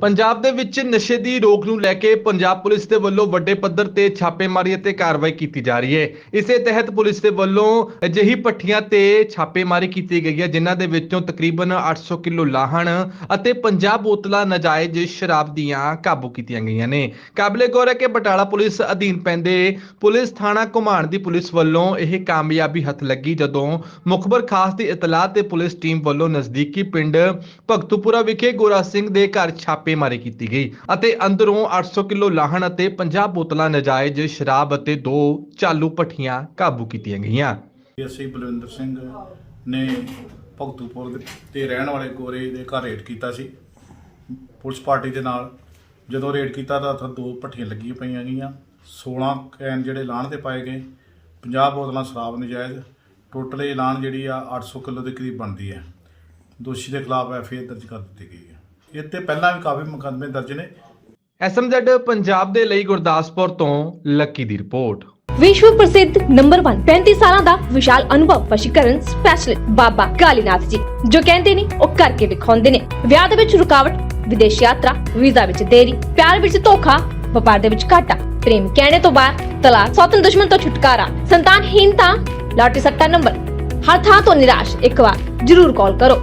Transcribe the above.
ਪੰਜਾਬ ਦੇ ਵਿੱਚ ਨਸ਼ੇ ਦੀ ਰੋਕ ਨੂੰ ਲੈ ਕੇ ਪੰਜਾਬ ਪੁਲਿਸ ਦੇ ਵੱਲੋਂ ਵੱਡੇ ਪੱਧਰ ਤੇ ਛਾਪੇਮਾਰੀ ਅਤੇ ਕਾਰਵਾਈ ਕੀਤੀ ਜਾ ਰਹੀ ਹੈ। ਇਸੇ ਤਹਿਤ ਪੁਲਿਸ ਦੇ ਵੱਲੋਂ ਅਜਿਹੀ ਪੱਠੀਆਂ ਤੇ ਛਾਪੇਮਾਰੀ ਕੀਤੀ ਗਈ ਹੈ, ਜਿਨ੍ਹਾਂ ਦੇ ਵਿੱਚੋਂ ਤਕਰੀਬਨ 800 ਕਿਲੋ ਲਾਹਣ ਅਤੇ 50 ਬੋਤਲਾਂ ਨਾਜਾਇਜ਼ ਸ਼ਰਾਬ ਦੀਆਂ ਕਾਬੂ ਕੀਤੀਆਂ ਗਈਆਂ ਨੇ। ਕਾਬਲੇ ਗੌਰ ਹੈ ਕਿ ਬਟਾਲਾ ਪੁਲਿਸ ਅਧੀਨ ਪੈਂਦੇ ਪੁਲਿਸ ਥਾਣਾ ਘੁਮਾਣ ਦੀ ਪੁਲਿਸ ਵੱਲੋਂ ਇਹ ਕਾਮਯਾਬੀ ਹੱਥ ਲੱਗੀ, ਜਦੋਂ ਮੁਖਬਰ ਖਾਸ ਦੀ ਇਤਲਾਹ ਤੇ ਪੁਲਿਸ ਟੀਮ ਵੱਲੋਂ ਨਜ਼ਦੀਕੀ ਪਿੰਡ ਭਗਤੂਪੁਰਾ ਵਿਖੇ ਗੋਰਾ ਸਿੰਘ ਦੇ ਘਰ ਛਾਪੇ ਛਾਪੇਮਾਰੀ ਕੀਤੀ ਗਈ ਅਤੇ ਅੰਦਰੋਂ 800 ਕਿਲੋ ਲਾਹਣ ਅਤੇ 50 ਬੋਤਲਾਂ ਨਾਜਾਇਜ਼ ਸ਼ਰਾਬ ਅਤੇ ਦੋ ਚਾਲੂ ਭੱਠੀਆਂ ਕਾਬੂ ਕੀਤੀਆਂ ਗਈਆਂ। ਅਸੀਂ ਬਲਵਿੰਦਰ ਸਿੰਘ ਨੇ ਭਗਤੂਪੁਰ ਦੇ- ਤੇ ਰਹਿਣ ਵਾਲੇ ਗੋਰੇ ਦੇ ਘਰ ਰੇਡ ਕੀਤਾ ਸੀ। ਪੁਲਿਸ ਪਾਰਟੀ ਦੇ ਨਾਲ ਜਦੋਂ ਰੇਡ ਕੀਤਾ ਤਾਂ ਉੱਥੇ ਦੋ ਭੱਠੀਆਂ ਲੱਗੀਆਂ ਪਈਆਂ ਗਈਆਂ। 16 ਕੈਨ ਜਿਹੜੇ ਲਾਣ ਦੇ ਪਾਏ ਗਏ 50 ਬੋਤਲਾਂ ਸ਼ਰਾਬ ਨਜਾਇਜ਼, ਟੋਟਲ ਇਹ ਲਾਣ ਜਿਹੜੀ ਆ 800 ਕਿਲੋ ਦੇ ਕਰੀਬ ਬਣਦੀ ਹੈ। ਦੋਸ਼ੀ ਦੇ ਖਿਲਾਫ ਐਫਆਈਆਰ ਦਰਜ ਕਰ ਦਿੱਤੀ ਗਈ ਹੈ। ਤੇ ਪਹਿਲਾਂ ਵੀ ਕਾਫੀ ਮੁਕੱਦਮੇ ਦਰਜ ਨੇ। ਐਸਐਮਜ਼ੈਡ ਪੰਜਾਬ ਦੇ ਲਈ ਗੁਰਦਾਸਪੁਰ ਤੋਂ ਲੱਕੀ ਦੀ ਰਿਪੋਰਟ। ਵਿਸ਼ਵ ਪ੍ਰਸਿੱਧ ਨੰਬਰ 1 35 ਸਾਲਾਂ ਦਾ ਵਿਸ਼ਾਲ ਅਨੁਭਵ ਵਸ਼ੀਕਰਨ ਸਪੈਸ਼ਲਿਸਟ ਬਾਬਾ ਕਾਲੀਨਾਥ ਜੀ ਜੋ ਕਹਿੰਦੇ ਨੇ ਉਹ ਕਰਕੇ ਵਿਖਾਉਂਦੇ ਨੇ। ਵਿਆਹ ਦੇ ਵਿੱਚ ਰੁਕਾਵਟ ਵਿਦੇਸ਼ ਯਾਤਰਾ ਵੀਜ਼ਾ ਵਿੱਚ ਦੇਰੀ ਪਿਆਰ ਵਿੱਚ ਧੋਖਾ ਵਪਾਰ ਦੇ ਵਿੱਚ ਘਾਟਾ ਪ੍ਰੇਮ ਕਹਿਣੇ ਤੋਂ ਬਾਅਦ ਤਲਾਕ ਸੌਤਨ ਦੁਸ਼ਮਣ ਤੋਂ ਛੁਟਕਾਰਾ ਸੰਤਾਨਹੀਨਤਾ ਲਾਟਰੀ ਸੱਟਾ ਨੰਬਰ। ਹਰ ਥਾਂ ਤੋਂ ਨਿਰਾਸ਼ ਇੱਕ ਵਾਰ ਜ਼ਰੂਰ ਕਾਲ ਕਰੋ।